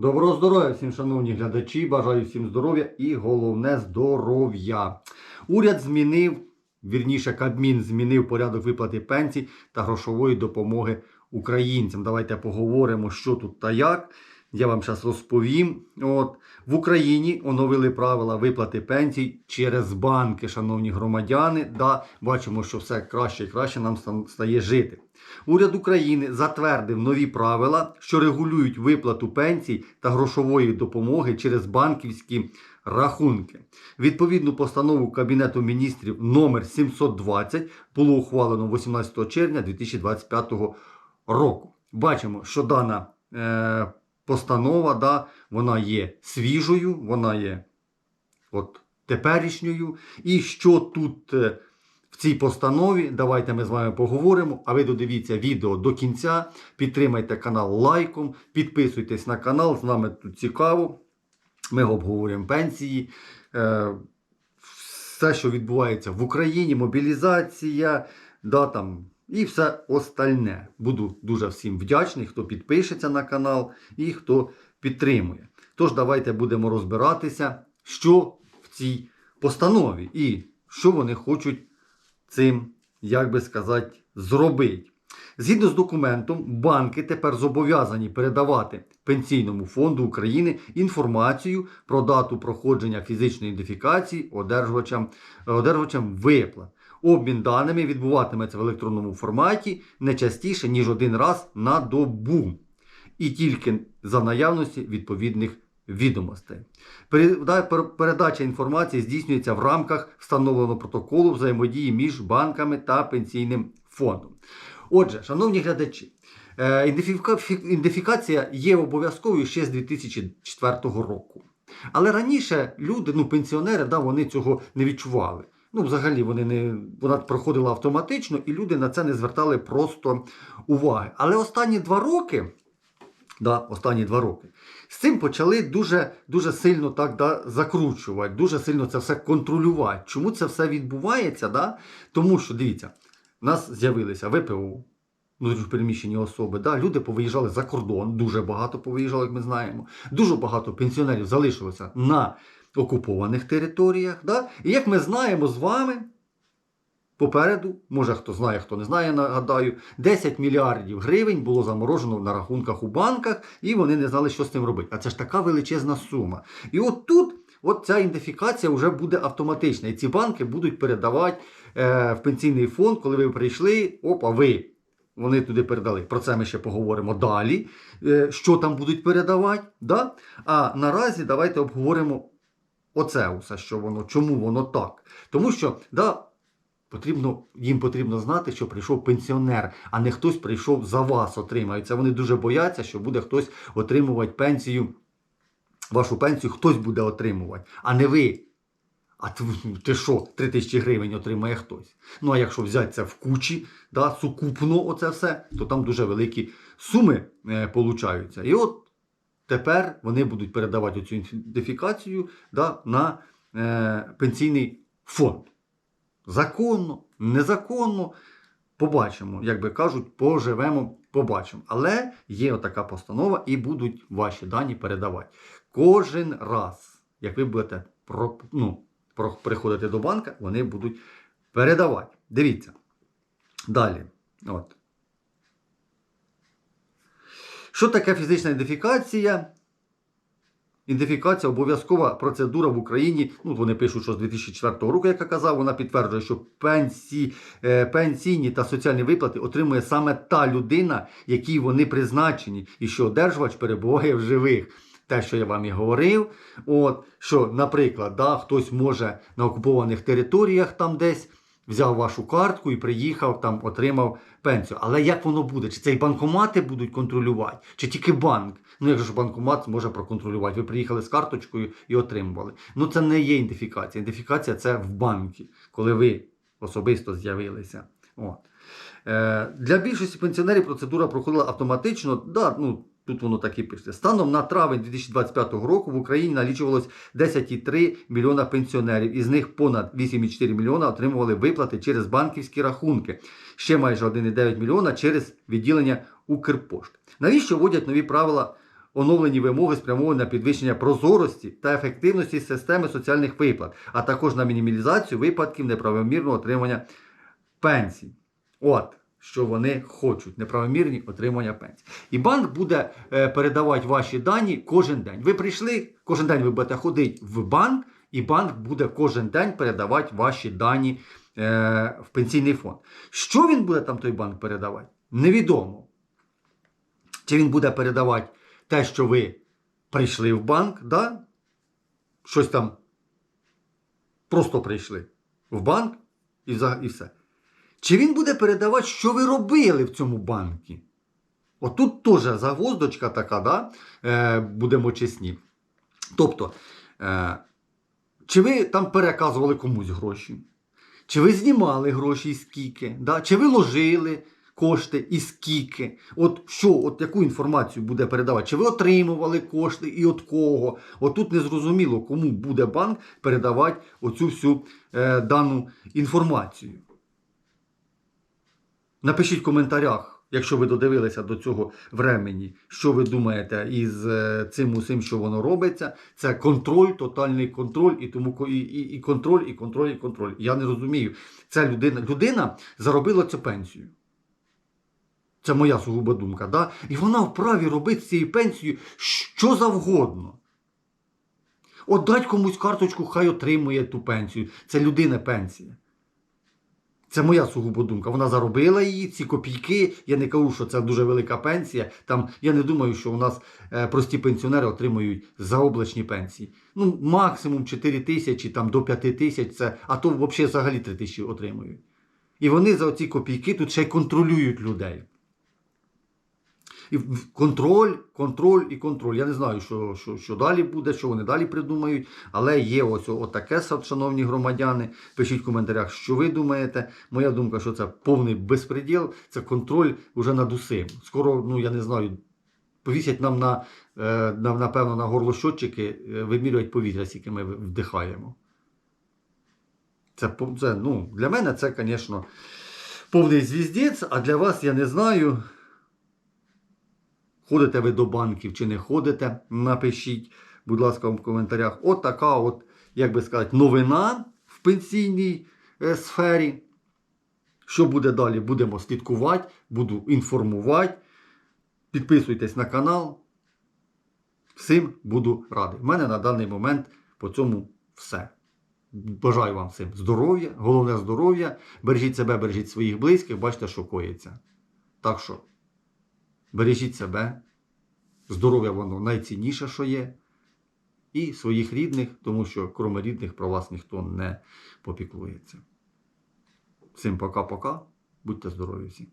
Доброго здоров'я всім, шановні глядачі. Бажаю всім здоров'я і головне здоров'я. Уряд змінив, вірніше, Кабмін змінив порядок виплати пенсій та грошової допомоги українцям. Давайте поговоримо, що тут та як. Я вам зараз розповім. От в Україні оновили правила виплати пенсій через банки, шановні громадяни. Да, бачимо, що все краще і краще нам стає жити. Уряд України затвердив нові правила, що регулюють виплату пенсій та грошової допомоги через банківські рахунки. Відповідну постанову Кабінету міністрів номер 720 було ухвалено 18 червня 2025 року. Бачимо, що дана е, постанова да, вона є свіжою, вона є от, теперішньою. І що тут е, в цій постанові, давайте ми з вами поговоримо. А ви додивіться відео до кінця, підтримайте канал лайком, підписуйтесь на канал, з нами тут цікаво. Ми обговорюємо пенсії. Е, все, що відбувається в Україні, мобілізація, да, там, і все остальне. Буду дуже всім вдячний, хто підпишеться на канал і хто підтримує. Тож, давайте будемо розбиратися, що в цій постанові і що вони хочуть цим, як би сказати, зробити. Згідно з документом, банки тепер зобов'язані передавати Пенсійному фонду України інформацію про дату проходження фізичної ідентифікації одержувачам, одержувачам виплат. Обмін даними відбуватиметься в електронному форматі не частіше, ніж один раз на добу. І тільки за наявності відповідних відомостей. Передача інформації здійснюється в рамках встановленого протоколу взаємодії між банками та пенсійним фондом. Отже, шановні глядачі, е, ідентифіка- фі- ідентифікація є обов'язковою ще з 2004 року. Але раніше люди, ну пенсіонери, да, вони цього не відчували. Ну, взагалі, вони не, вона проходила автоматично, і люди на це не звертали просто уваги. Але останні два роки, да, останні два роки, з цим почали дуже, дуже сильно так да, закручувати, дуже сильно це все контролювати. Чому це все відбувається? Да? Тому що, дивіться, у нас з'явилися ВПО, внутрішньопереміщені особи. Да? Люди повиїжджали за кордон, дуже багато повиїжджали, як ми знаємо. Дуже багато пенсіонерів залишилося на окупованих територіях. Да? І як ми знаємо з вами, попереду, може хто знає, хто не знає, нагадаю, 10 мільярдів гривень було заморожено на рахунках у банках, і вони не знали, що з цим робити. А це ж така величезна сума. І от тут от ця ідентифікація вже буде автоматична. І ці банки будуть передавати е, в пенсійний фонд, коли ви прийшли, опа, ви. Вони туди передали. Про це ми ще поговоримо далі. Е, що там будуть передавати. Да? А наразі давайте обговоримо оце усе, що воно, чому воно так. Тому що да, потрібно, їм потрібно знати, що прийшов пенсіонер, а не хтось прийшов за вас отримають. Це вони дуже бояться, що буде хтось отримувати пенсію, вашу пенсію хтось буде отримувати, а не ви. А ти що, 3 тисячі гривень отримає хтось. Ну а якщо взяти це в кучі, да, сукупно оце все, то там дуже великі суми е, получаються. І от тепер вони будуть передавати цю ідентифікацію да, на е, пенсійний фонд. Законно, незаконно. Побачимо, як би кажуть, поживемо, побачимо. Але є отака постанова і будуть ваші дані передавати. Кожен раз, як ви будете про, ну, про, приходити до банка, вони будуть передавати. Дивіться. Далі. От. Що таке фізична ідентифікація? Ідентифікація обов'язкова процедура в Україні. Ну, вони пишуть, що з 2004 року, як я казав, вона підтверджує, що пенсії, е, пенсійні та соціальні виплати отримує саме та людина, якій вони призначені, і що одержувач перебуває в живих. Те, що я вам і говорив, от, що, наприклад, да, хтось може на окупованих територіях там десь взяв вашу картку і приїхав, там отримав пенсію. Але як воно буде? Чи це і банкомати будуть контролювати, чи тільки банк? Ну, якщо ж банкомат зможе проконтролювати. Ви приїхали з карточкою і отримували. Ну, це не є ідентифікація. Ідентифікація це в банкі, коли ви особисто з'явилися. От. Е, для більшості пенсіонерів процедура проходила автоматично. Да, ну, Тут воно так і пише. Станом на травень 2025 року в Україні налічувалось 10,3 мільйона пенсіонерів. Із них понад 8,4 мільйона отримували виплати через банківські рахунки. Ще майже 1,9 мільйона через відділення Укрпошти. Навіщо вводять нові правила оновлені вимоги спрямовані на підвищення прозорості та ефективності системи соціальних виплат, а також на мінімалізацію випадків неправомірного отримання пенсій. От. Що вони хочуть, неправомірні отримання пенсій. І банк буде е, передавати ваші дані кожен день. Ви прийшли, кожен день ви будете ходити в банк, і банк буде кожен день передавати ваші дані е, в пенсійний фонд. Що він буде там той банк передавати? Невідомо. Чи він буде передавати те, що ви прийшли в банк, да? щось там просто прийшли в банк і все. Чи він буде передавати, що ви робили в цьому банку? Отут теж загвоздочка така, да? е, будемо чесні. Тобто, е, чи ви там переказували комусь гроші? Чи ви знімали гроші і скільки? Да? Чи ви ложили кошти і скільки? От що, от яку інформацію буде передавати? Чи ви отримували кошти і від кого? От тут незрозуміло, кому буде банк передавати оцю всю е, дану інформацію. Напишіть в коментарях, якщо ви додивилися до цього времені, що ви думаєте із е, цим усім, що воно робиться. Це контроль, тотальний контроль, і тому і, і, і контроль, і контроль, і контроль. Я не розумію. Ця людина, людина заробила цю пенсію. Це моя сугуба думка. Да? І вона вправі робити з цією пенсією що завгодно. От дать комусь карточку, хай отримує ту пенсію. Це людина пенсія. Це моя сугубо думка. Вона заробила її, ці копійки. Я не кажу, що це дуже велика пенсія. Там я не думаю, що у нас е, прості пенсіонери отримують заоблачні пенсії. Ну, максимум 4 тисячі, там до 5 тисяч, це, а то взагалі взагалі 3 тисячі отримують. І вони за ці копійки тут ще й контролюють людей. І контроль, контроль і контроль. Я не знаю, що, що, що далі буде, що вони далі придумають. Але є ось отаке, шановні громадяни. Пишіть в коментарях, що ви думаєте. Моя думка, що це повний безпреділ, це контроль уже над усім. Скоро, ну я не знаю, повісять нам на, е, на напевно, на горлощотчики, е, вимірюють повітря, скільки ми вдихаємо. Це, це, ну, для мене це, звісно, повний звіздець, а для вас я не знаю. Ходите ви до банків чи не ходите, напишіть, будь ласка, в коментарях. От така, от, як би сказати, новина в пенсійній е, сфері. Що буде далі? Будемо слідкувати, буду інформувати. Підписуйтесь на канал. Всім буду радий. У мене на даний момент по цьому все. Бажаю вам всім здоров'я, головне здоров'я. Бережіть себе, бережіть своїх близьких, бачите, що коїться. Так що. Бережіть себе, здоров'я воно найцінніше, що є, і своїх рідних, тому що крім рідних про вас ніхто не попіклується. Всім пока-пока, будьте здорові всі.